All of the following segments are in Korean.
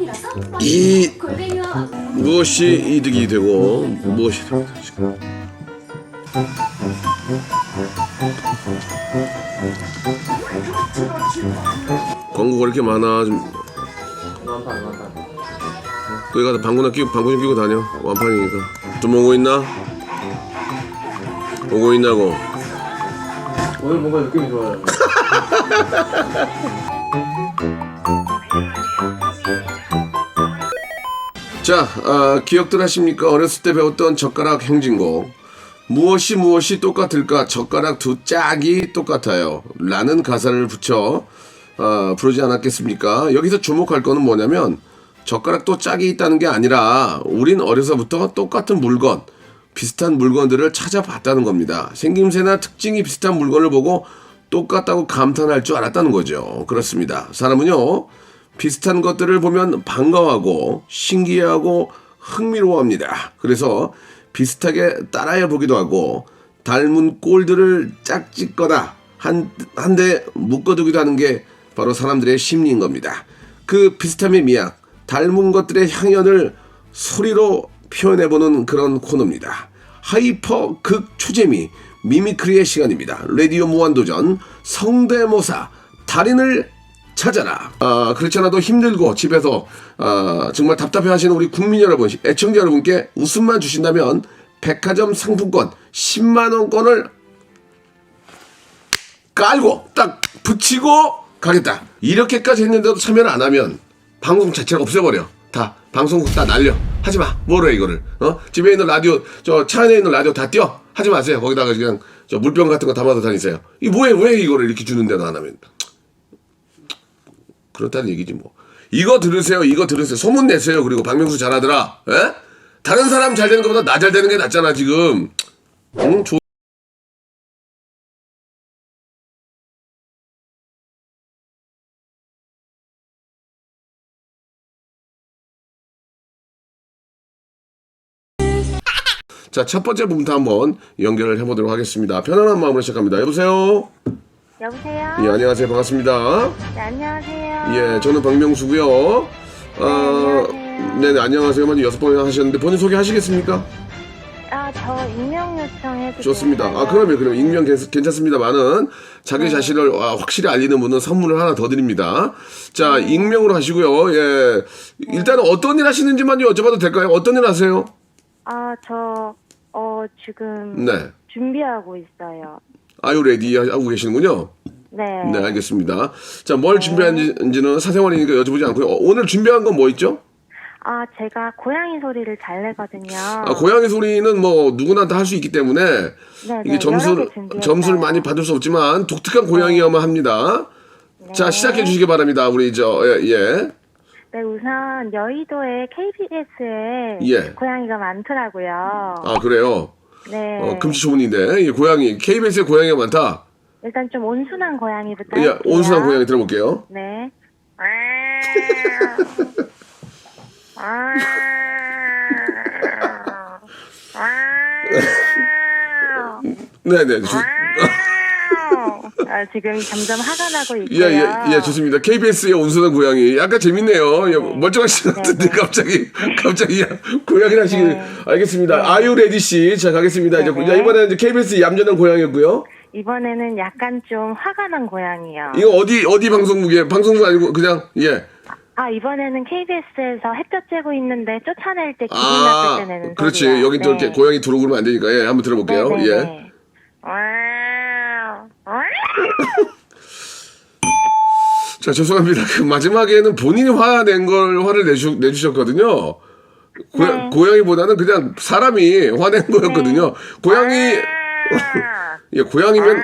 때문이라서 이 무엇이 이득이 되고 무엇이 광고가 이렇게 많아. 좀 완판 완판 거기 가서 방구나 끼고 방구 좀 끼고 다녀. 완판이니까. 좀 오고 있나? 오고 있냐고. 오늘 뭔가 느낌이 좋아요 자, 아, 기억들 하십니까? 어렸을 때 배웠던 젓가락 행진곡. 무엇이 무엇이 똑같을까? 젓가락 두 짝이 똑같아요. 라는 가사를 붙여 아, 부르지 않았겠습니까? 여기서 주목할 거는 뭐냐면 젓가락 또 짝이 있다는 게 아니라 우린 어려서부터 똑같은 물건, 비슷한 물건들을 찾아봤다는 겁니다. 생김새나 특징이 비슷한 물건을 보고 똑같다고 감탄할 줄 알았다는 거죠. 그렇습니다. 사람은요, 비슷한 것들을 보면 반가워하고 신기해하고 흥미로워합니다. 그래서 비슷하게 따라해 보기도 하고 닮은 꼴들을 짝짓거나 한, 한 대 묶어두기도 하는 게 바로 사람들의 심리인 겁니다. 그 비슷함의 미학, 닮은 것들의 향연을 소리로 표현해보는 그런 코너입니다. 하이퍼 극 초재미 미미크리의 시간입니다. 라디오 무한도전 성대모사 달인을 찾아라. 아, 그렇지 않아도 힘들고 집에서 아, 정말 답답해 하시는 우리 국민 여러분, 애청자 여러분께 웃음만 주신다면 백화점 상품권 10만 원권을 깔고 딱 붙이고 가겠다. 이렇게까지 했는데도 참여를 안 하면 방송 자체를 없애버려. 다 방송국 다 날려. 하지 마. 뭐래 이거를. 어? 집에 있는 라디오 저 차 안에 있는 라디오 다 띄워. 하지 마세요. 거기다가 그냥 저 물병 같은 거 담아서 다니세요. 이 뭐해 왜 이거를 이렇게 주는데도 안 하면. 그렇다는 얘기지 뭐. 이거 들으세요. 이거 들으세요. 소문 내세요. 그리고 박명수 잘하더라. 에? 다른 사람 잘 되는 것보다 나 잘 되는 게 낫잖아 지금. 응? 좋 자, 첫 번째 부분부터 한번 연결을 해보도록 하겠습니다. 편안한 마음으로 시작합니다. 여보세요? 여보세요? 예, 안녕하세요. 반갑습니다. 네, 안녕하세요. 예, 저는 박명수고요. 어, 안녕하세요. 네네, 안녕하세요. 먼저 여섯 번 하셨는데 본인 소개하시겠습니까? 아, 저 익명 요청해도 좋습니다. 될까요? 아, 그러면 그럼 익명 괜- 괜찮습니다만은 자기 네. 자신을 아, 확실히 알리는 분은 선물을 하나 더 드립니다. 자, 네. 익명으로 하시고요. 예, 일단은 어떤 일 하시는지만 여쭤봐도 될까요? 어떤 일 하세요? 아, 저, 어, 지금 네. 준비하고 있어요. 아유 레디 하고 계시는군요. 네. 네, 알겠습니다. 자, 뭘 준비한지는 사생활이니까 여쭤보지 않고요. 어, 오늘 준비한 건 뭐 있죠? 아, 제가 고양이 소리를 잘 내거든요. 아, 고양이 소리는 뭐 누구나 다 할 수 있기 때문에 네, 이게 네, 점수를 여러 개 준비했어요. 점수를 많이 받을 수 없지만 독특한 고양이어만 합니다. 자, 네. 시작해 주시기 바랍니다. 우리 저 예. 예. 네, 우선 여의도에 KBS에 예. 고양이가 많더라고요. 아, 그래요. 네. 어, 금시초문인데 이 고양이 KBS에 고양이가 많다. 일단 좀 온순한 고양이부터 예, 할게요. 온순한 고양이 들어볼게요. 네. 네, 네. 주, 아, 지금 점점 화가 나고 예, 있고요. 예, 예, 좋습니다. KBS의 온순한 고양이. 약간 재밌네요. 예, 멀쩡하신 것 같은데 네, 네. 갑자기, 갑자기 고양이 하시길. 네. 알겠습니다. 아유 레디 씨. 자, 가겠습니다. 이제, 네, 자, 네. 이번에는 이제 KBS 얌전한 고양이고요. 이번에는 약간 좀 화가 난 고양이요. 이거 어디, 어디 방송국이에요? 방송국 아니고 그냥, 예. 아 이번에는 KBS에서 햇볕 쬐고 있는데 쫓아낼 때 기분 아, 나쁠 때 내는 그렇지. 소리요. 여기 또 이렇게 네. 고양이 들어오고 그러면 안 되니까. 예, 한번 들어볼게요. 네, 네, 예. 네. 자, 죄송합니다. 그 마지막에는 본인이 화낸 걸 화를 내주, 내주셨거든요. 고야, 네. 고양이보다는 그냥 사람이 화낸 거였거든요. 고양이, 예, 고양이면,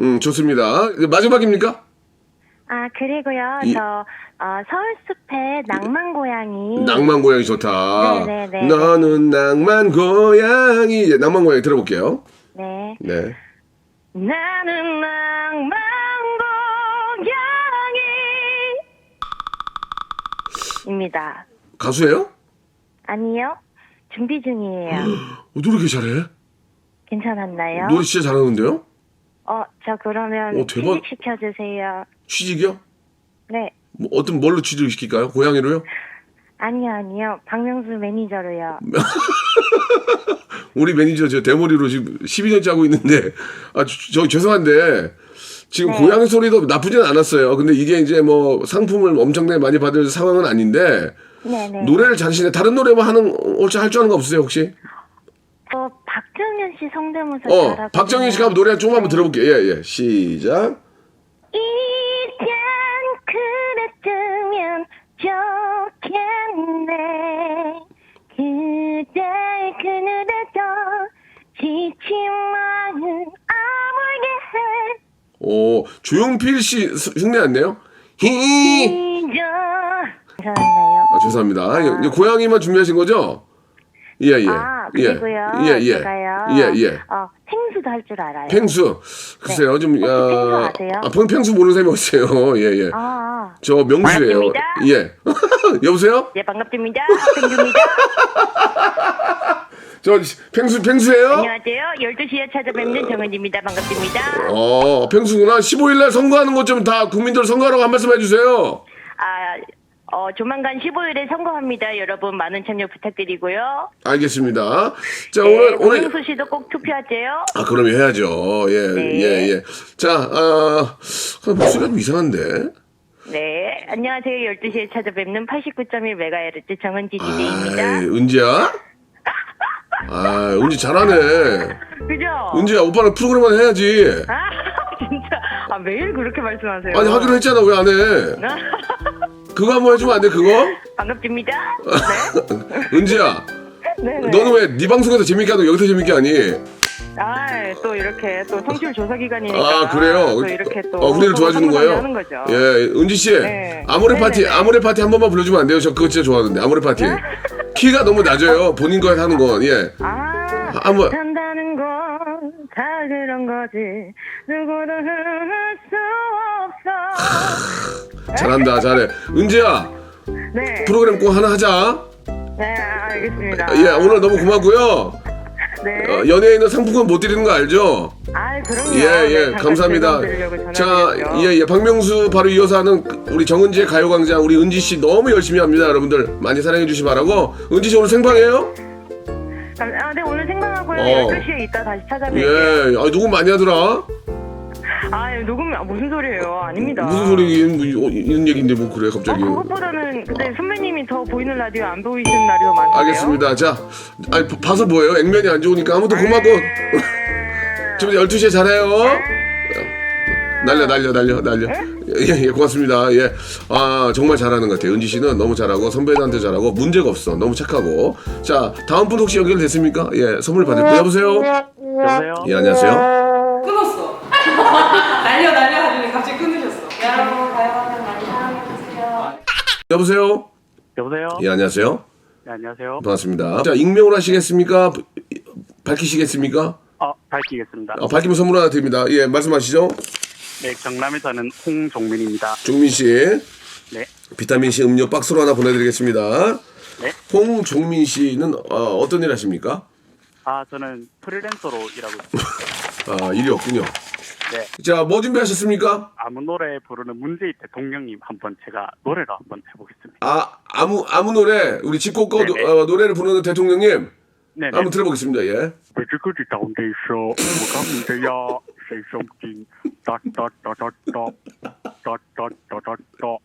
음, 좋습니다. 이제 마지막입니까? 아 그리고요 이- 저 어, 서울숲의 낭만 고양이 낭만 고양이 좋다. 네, 네, 네. 너는 낭만 고양이. 예, 낭만 고양이 들어볼게요. 네 네. 나는 낭만 고양이입니다. 가수예요? 아니요 준비 중이에요. 어, 노래 이렇게 잘해? 괜찮았나요? 노래 진짜 잘하는데요? 어, 저 그러면 오, 대박. 시켜주세요. 취직이요? 네. 뭐 어떤 뭘로 취직을 시킬까요? 고양이로요? 아니요, 아니요. 박명수 매니저로요. 우리 매니저 저 대머리로 지금 12년째 하고 있는데 아저 죄송한데 지금 네. 고양이 소리도 나쁘진 않았어요. 근데 이게 이제 뭐 상품을 엄청나게 많이 받을 상황은 아닌데 네네. 노래를 잘하시네. 다른 노래 뭐 하는 혹시 할 줄 아는 거 없으세요 혹시? 저 박정현 씨 성대모사 어 잘하고. 박정희 씨가 한번 노래 조금 한번 들어볼게요. 예 예 시작. 이젠 그랬으면 좋겠네. 그댈 그늘에도 지친 마음 아물게 해. 오 조용필 씨 수- 흉내 안 내요? 히. 잊어. 괜찮네요. 아 죄송합니다. 이- 이 고양이만 준비하신 거죠? 예 예. 아, 그리고요. 예예. 제가요. 예 예. 어, 펭수도 할 줄 알아요. 펭수. 글쎄요, 좀, 혹시 야. 펭수 아세요? 아, 펭, 펭수 모르는 사람이 없어요. 예, 예. 아, 저 명수예요. 반갑습니다. 예. 여보세요? 네, 반갑습니다. 펭수입니다. 저, 펭수, 펭수예요? 안녕하세요. 12시에 찾아뵙는 정은지입니다. 반갑습니다. 어, 펭수구나. 15일날 선거하는 것 좀 다 국민들 선거하라고 한 말씀 해주세요. 아, 어, 조만간 15일에 선거합니다. 여러분 많은 참여 부탁드리고요. 알겠습니다. 자, 네, 오늘, 오늘. 박명수 씨도 꼭 투표하세요. 아, 그럼 해야죠. 예, 네. 예, 예. 자, 아, 목소리가 좀 이상한데? 네, 안녕하세요. 12시에 찾아뵙는 89.1MHz 정은지 DJ입니다. 아이, 은지야? 아, 은지 잘하네. 그죠? 은지야, 오빠는 프로그램 하나 해야지. 아, 진짜. 아, 매일 그렇게 말씀하세요. 아니, 하기로 했잖아. 왜 안 해? 그거 한번 해주면 안 돼, 그거? 반갑습니다. 은지야, 네. 네네. 너는 왜 네 방송에서 재밌게 하고 여기서 재밌게 하니? 아, 또 이렇게 또 성취율 조사 기간이니까. 아 그래요? 또 이렇게 또. 어, 우리를 도와주는 거예요? 하는 거죠. 예, 은지 씨, 네. 아모레 파티, 네네네. 아모레 파티 한 번만 불러주면 안 돼요? 저 그거 진짜 좋아하는데 아모레 파티. 키가 너무 낮아요. 본인 거 하는 건 예. 아, 한번- 산다는 건 다 그런 거지. 누구도 할수 없어. 잘한다, 잘해. 은지야, 네. 프로그램 꼭 하나 하자. 네, 알겠습니다. 예, 오늘 너무 고맙고요. 네. 어, 연예인은 상품권 못 드리는 거 알죠? 아, 그럼요. 예, 예, 네, 감사합니다. 자, 예, 예, 박명수 바로 이어서 하는 우리 정은지의 가요광장 우리 은지 씨 너무 열심히 합니다, 여러분들 많이 사랑해 주시 기 바라고. 은지 씨 오늘 생방이에요? 아, 네, 오늘 생방하고요. 어. 12시에 이따 다시 예, 찾아뵐게요. 아, 녹음 많이 하더라. 아, 녹음, 아, 무슨 소리예요? 아닙니다. 무슨 소리 뭐, 이런 얘기인데 뭐 그래 어, 갑자기. 그것보다는 근데 선배님이 더 보이는 라디오 안 보이시는 날이 더 많은데요? 알겠습니다. 자, 아니, 봐- 봐서 뭐예요? 액면이 안 좋으니까 아무튼 고맙고 좀 12시에 잘해요. 날려 날려 날려 날려. 예, 예, 고맙습니다. 예. 아, 정말 잘하는 것 같아요. 은지 씨는 너무 잘하고 선배들한테 잘하고 문제가 없어. 너무 착하고. 자, 다음 분 혹시 연결됐습니까? 예, 선물 받을 분 여보세요? 여보세요? 예, 안녕하세요. 끊었어. 날려 날려 하더니 갑자기 끊으셨어. 여러분 가요광장 많이 사랑해주세요. 여보세요? 여보세요? 예, 안녕하세요. 네, 안녕하세요. 반갑습니다. 자, 익명으로 하시겠습니까? 밝히시겠습니까? 어, 밝히겠습니다. 어, 밝히면 선물 하나 드립니다. 예, 말씀하시죠. 네, 경남에 사는 홍종민입니다. 종민 씨. 네. 비타민 C 음료 박스로 하나 보내드리겠습니다. 네. 홍종민 씨는 어, 떤일 하십니까? 아, 저는 프리랜서로 일하고 있습니다. 아, 일이 없군요. 네. 자, 뭐 준비하셨습니까? 아무 노래 부르는 문제희 대통령님 한번 제가 노래로 한번 해보겠습니다. 아, 아무, 아무 노래, 우리 집고 꺼 네, 네. 어, 노래를 부르는 대통령님. 네. 네. 한번 들어보겠습니다, 예. 왜지그지 가운데 있어, 뭐가 문제야, say 따따따따따따따따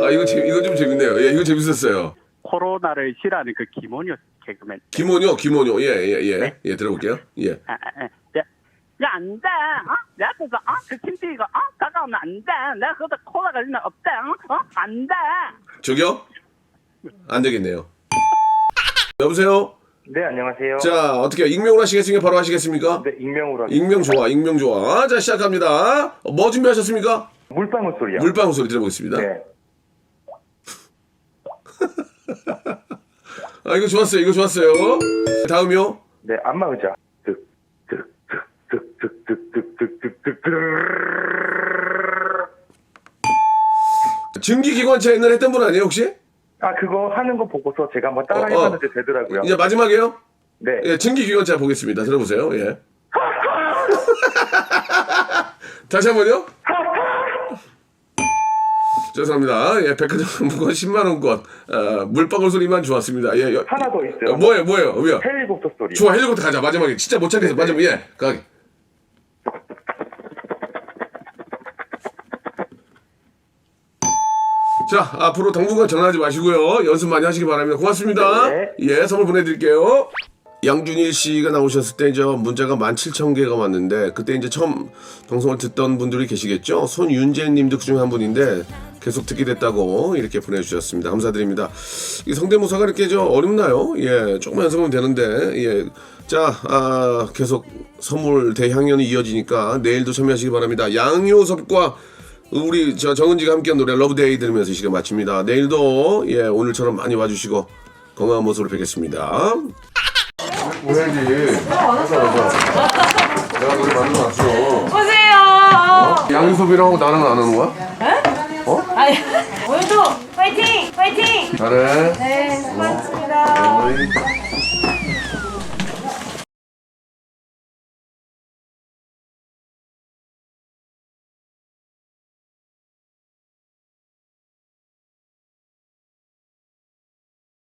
아 이거 재, 이거 좀 재밌네요. 예, 이거 재밌었어요. 코로나를 싫어하는 그 김원효 개그맨. 김원효, 김원효, 예, 예, 예. 네. 예, 들어볼게요. 예. 아, 아, 아. 야, 야, 안 돼. 어? 내 앞에서, 어? 그 김치가, 어? 다가오면 안 돼. 내가 그것도 코로나 걸리면 없대. 어? 어? 안 돼. 저기요? 안 되겠네요. 여보세요? 네, 안녕하세요. 자, 어떻게 익명으로 하시겠습니까? 바로 하시겠습니까? 네, 익명으로 하겠습니다. 익명 좋아, 익명 좋아. 자, 시작합니다. 뭐 준비하셨습니까? 물방울 소리요. 물방울 소리 들어보겠습니다. 네. 아, 이거 좋았어요. 이거 좋았어요. 다음이요. 네, 안마 의자. 증기기관차 옛날에 했던 분 아니에요, 혹시? 아, 그거 하는 거 보고서 제가 한번 따라 어, 어. 해봤는데 되더라고요. 이제 마지막이에요? 네. 예, 증기기관차 보겠습니다. 들어보세요. 예. 다시 한 번요. 죄송합니다. 예, 백화점 상품권 10만 원권. 어, 물방울 소리만 좋았습니다. 예, 여, 하나 더 있어요. 어, 뭐예요, 뭐예요, 뭐요? 헬리콥터 소리. 좋아, 헬리콥터 가자. 마지막에 진짜 못 찾겠어. 마지막 예, 가게. 자, 앞으로 당분간 전화하지 마시고요. 연습 많이 하시기 바랍니다. 고맙습니다. 네. 예, 선물 보내드릴게요. 양준일 씨가 나오셨을 때 이제 문자가 17,000개가 왔는데 그때 이제 처음 방송을 듣던 분들이 계시겠죠. 손윤재 님도 그중에 한 분인데 계속 듣게 됐다고 이렇게 보내주셨습니다. 감사드립니다. 이 성대모사가 이렇게 저 어렵나요? 예, 조금 연습하면 되는데 예. 자, 아, 계속 선물 대향연이 이어지니까 내일도 참여하시기 바랍니다. 양효섭과 우리 저 정은지가 함께한 노래 러브데이 들으면서 이 시간 마칩니다. 내일도 예 오늘처럼 많이 와주시고 건강한 모습으로 뵙겠습니다. 오해지. 내가 노래 만들어놨어. 오세요. 양효섭이랑 나는 안 하는 거야? 아니, 오늘도 파이팅! 파이팅! 잘해. 네, 고맙습니다. 어이.